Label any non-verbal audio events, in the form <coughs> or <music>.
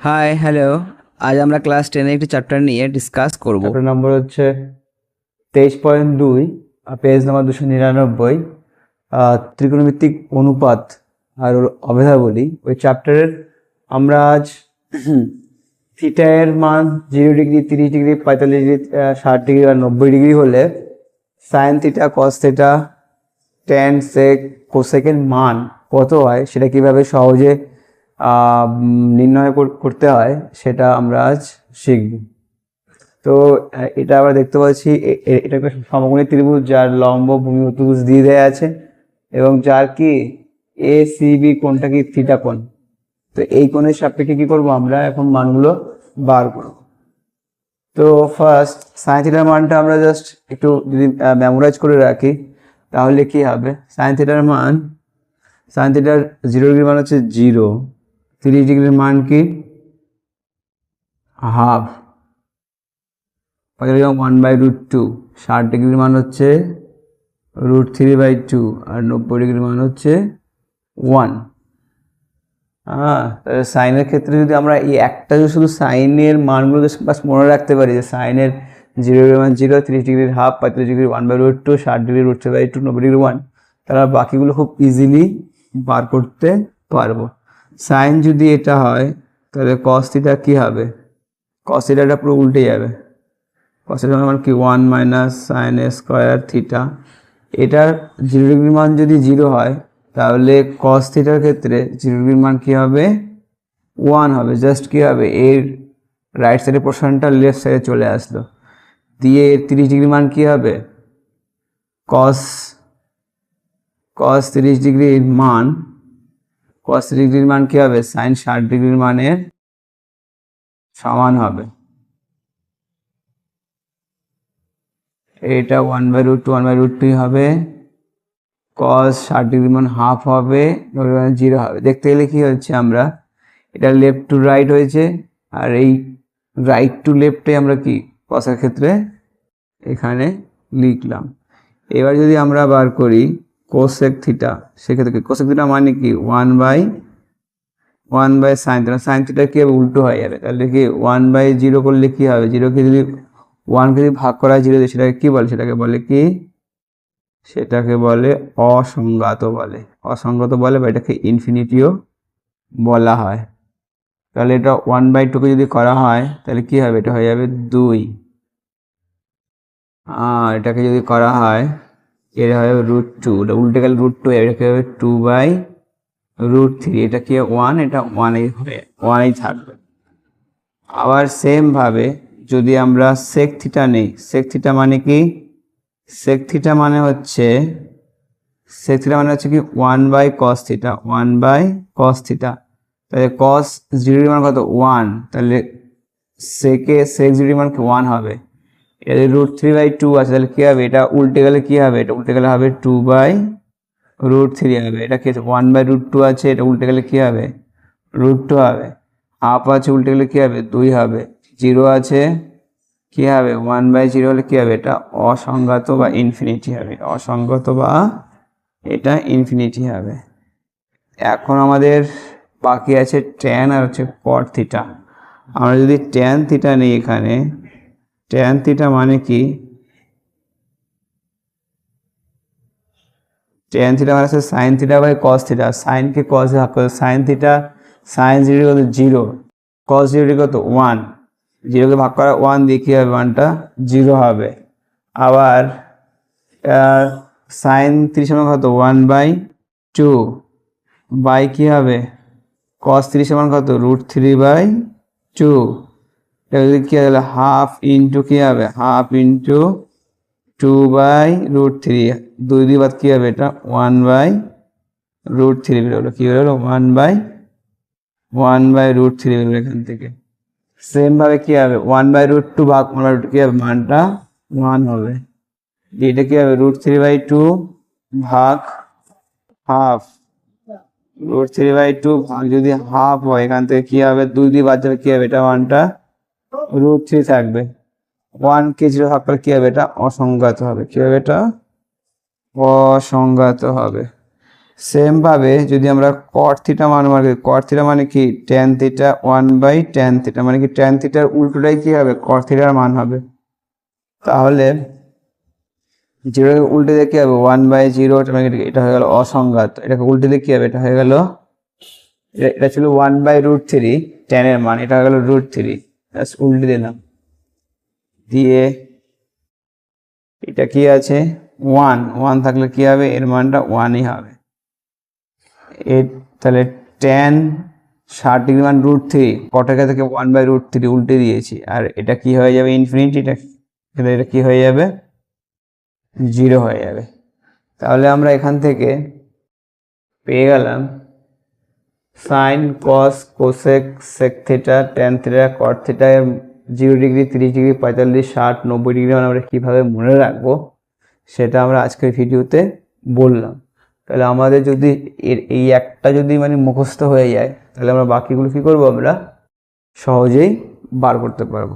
Hi hello আজ আমরা class টেনে একটি চ্যাপ্টার নিয়ে ডিসকাস করব। চ্যাপ্টার নম্বর হচ্ছে তেইশ পয়েন্ট দুই পেজ নাম্বার দুশো নিরানব্বই। আহ, ত্রিকোণমিতিক অনুপাত আর ওর অভেদাবলী ওই চ্যাপ্টারের আমরা আজ <coughs> থিটা এর মান জিরো ডিগ্রি তিরিশ ডিগ্রি পঁয়তাল্লিশ ডিগ্রি ষাট ডিগ্রি আর নব্বই ডিগ্রি হলে sine theta cos theta tan sec কোসেকের মান কত হয় সেটা কীভাবে সহজে নির্ণয় করতে হয়, সেটা আমরা আজ শিখব। তো এটা আমরা দেখতে পাচ্ছি এটা একটা সমকোণী ত্রিভুজ যার লম্ব ভূমি অতিভুজ দিয়ে দেওয়া আছে এবং যার কি? এ সি বি কোণটা কি? থিটা কোণ। তো এই কোণের সাপেক্ষে কি করব আমরা? এখন মানগুলো বার করব। তো ফার্স্ট সাইন থিটার মানটা আমরা জাস্ট একটু যদি মেমোরাইজ করে রাখি, তাহলে কি হবে? সাইন থিটার মান সাইন থিটার জিরো ডিগ্রির মান হচ্ছে জিরো তিরিশ ডিগ্রির মান কি? Half one by root two ষাট ডিগ্রির মান হচ্ছে রুট থ্রি বাই টু আর নব্বই ডিগ্রির মান হচ্ছে ওয়ান হ্যাঁ তাহলে সাইনের ক্ষেত্রে যদি আমরা এই একটা শুধু সাইনের মানগুলো বাস মনে রাখতে পারি, যে সাইনের জিরো মান জিরো তিরিশ ডিগ্রির হাফ পঁয়ত্রিশ degree one by root two ষাট degree root three by two নব্বই ডিগ্রি ওয়ান তারা বাকিগুলো খুব ইজিলি বার করতে পারব। সাইন যদি এটা হয়, তাহলে কস থিটা কী হবে? কস থিটাটা পুরো উল্টে যাবে। কস মান কি? One minus sine square theta এটার জিরো ডিগ্রি মান যদি জিরো হয়, তাহলে কস থিটার ক্ষেত্রে জিরো ডিগ্রির মান কী হবে? ওয়ান হবে। জাস্ট কী হবে? এর রাইট সাইডের পোর্শনটা লেফট সাইডে চলে আসলো। দিয়ে এর তিরিশ ডিগ্রি মান কী হবে? কস কস তিরিশ ডিগ্রির মান কস ডিগ্রির মান কি হবে? সাইন ষাট ডিগ্রির মানের সমান হবে। এটা one by root two one by root two হবে। কস ষাট ডিগ্রি মান হাফ হবে জিরো হবে। দেখতে গেলে কি হচ্ছে আমরা? এটা লেফট টু রাইট হয়েছে, আর এই রাইট টু লেফটে আমরা কি? কসের ক্ষেত্রে এখানে লিখলাম। এবার যদি আমরা বার করি কোসেক থিটা সেক্ষেত্রে কোসেক থিটা মানে কি? One by one by sine theta sine theta কি উল্টো হয়ে যাবে। তাহলে কি ওয়ান বাই জিরো করলে কি হবে? জিরোকে যদি ওয়ানকে যদি ভাগ করা জিরো দিয়ে সেটাকে কি বলে? সেটাকে বলে কি? সেটাকে বলে অসংজ্ঞাত বলে। অসংজ্ঞাত বলে বা এটাকে ইনফিনিটিও বলা হয়। তাহলে এটা ওয়ান বাই টুকে যদি করা হয়, তাহলে কি হবে? এটা হয়ে যাবে দুই। আর এটাকে যদি করা হয় এটা হবে রুট টু এটা উল্টে গেলে রুট টু এটা কি হবে টু বাই রুট থ্রি এটা কি ওয়ান এটা ওয়ানেই হবে ওয়ানেই থাকবে। আবার সেমভাবে যদি আমরা সেক থিটা নেই সেক থিটা মানে কি? সেক থিটা মানে হচ্ছে সেক থিটা মানে হচ্ছে কি one by cos theta one by cos theta তাহলে কস জিরোর মান কত? ওয়ান তাহলে সেকে সেক জিরোর মান কি? ওয়ান হবে। যদি রুট থ্রি বাই টু আছে, তাহলে কী হবে? এটা উল্টে গেলে কী হবে? এটা উল্টে গেলে হবে টু বাই রুট থ্রি হবে। এটা কী কি ওয়ান বাই রুট টু আছে, এটা উল্টে গেলে কী হবে? রুট টু হবে। হাফ আছে, উল্টে গেলে কী হবে? দুই হবে। জিরো আছে, কী হবে? ওয়ান বাই জিরো হলে কী হবে? এটা অসংগত বা ইনফিনিটি হবে। অসংগত বা এটা ইনফিনিটি হবে। এখন আমাদের বাকি আছে ট্যান আর হচ্ছে কট থিটা আমরা যদি ট্যান থিটা নিই এখানে ট্যান থিটা মানে কি? ট্যান থিটা মানে হচ্ছে sine theta by cos theta সাইনকে cos ভাগ করে সাইন থিটা সাইন জিরো কত জিরো কস জিরো কত ওয়ান জিরোকে ভাগ করা ওয়ান দিয়ে কী হবে? ওয়ানটা জিরো হবে। আবার সাইন তিরিশ সমান কত? ওয়ান বাই টু বাই কী হবে? কস তিরিশ সমান কত? রুট থ্রি বাই টু এটা যদি কী হবে হাফ ইন্টু কী হবে half into two by root three দুই দুই বাদ কী হবে এটা ওয়ান বাই রুট থ্রি বেরোলো কী বেরোলো one by one by root three বেরোলো এখান থেকে সেমভাবে কী হবে ওয়ান বাই রুট টু ভাগ ওয়ান বাই রুট কী হবে মানটা ওয়ান হবে দিয়ে এটা কী হবে রুট থ্রি বাই টু ভাগ half root three by two ভাগ যদি হাফ হয় এখান থেকে কী হবে দুই দুই বাদ যাবে কী হবে এটা ওয়ানটা রুট থ্রি থাকবে। ওয়ান কে জিরো করলে কী হবে এটা? অসংজ্ঞাত হবে। কী হবে এটা? অসংজ্ঞাত হবে। সেম ভাবে যদি আমরা কট থিটা মান বার করি কট থিটা মানে কি? Tan theta one by tan theta মানে কি টেন থিটার উল্টোটাই কি হবে? কট থিটার মান হবে। তাহলে জিরো উল্টে দিয়ে কি হবে? ওয়ান বাই জিরো এটা হয়ে গেল অসংঘাত এটাকে উল্টে দিয়ে কি হবে? এটা হয়ে গেল, এটা ছিল ওয়ান বাই রুট থ্রি টেনের মান। এটা হয়ে গেল রুট থ্রি জাস্ট উল্টে দিলাম। দিয়ে এটা কি আছে? ওয়ান ওয়ান থাকলে কি হবে? এর মানটা ওয়ানই হবে। এর তাহলে টেন ষাট ডিগ্রি মান রুট থ্রি কটাকা থেকে ওয়ান বাই রুট থ্রি উল্টে দিয়েছি। আর এটা কি হয়ে যাবে? ইনফিনিটি এটা এটা এটা কি হয়ে যাবে? জিরো হয়ে যাবে। তাহলে আমরা এখান থেকে পেয়ে গেলাম sine cos cosec sec theta tan theta cot theta zero degree তিরিশ ডিগ্রি পঁয়তাল্লিশ, ষাট, নব্বই ডিগ্রি মানে আমরা কীভাবে মনে রাখব, সেটা আমরা আজকের ভিডিওতে বললাম। তাহলে আমাদের যদি এর এই একটা যদি মানে মুখস্থ হয়ে যায়, তাহলে আমরা বাকিগুলো কী করব আমরা? সহজেই বার করতে পারব।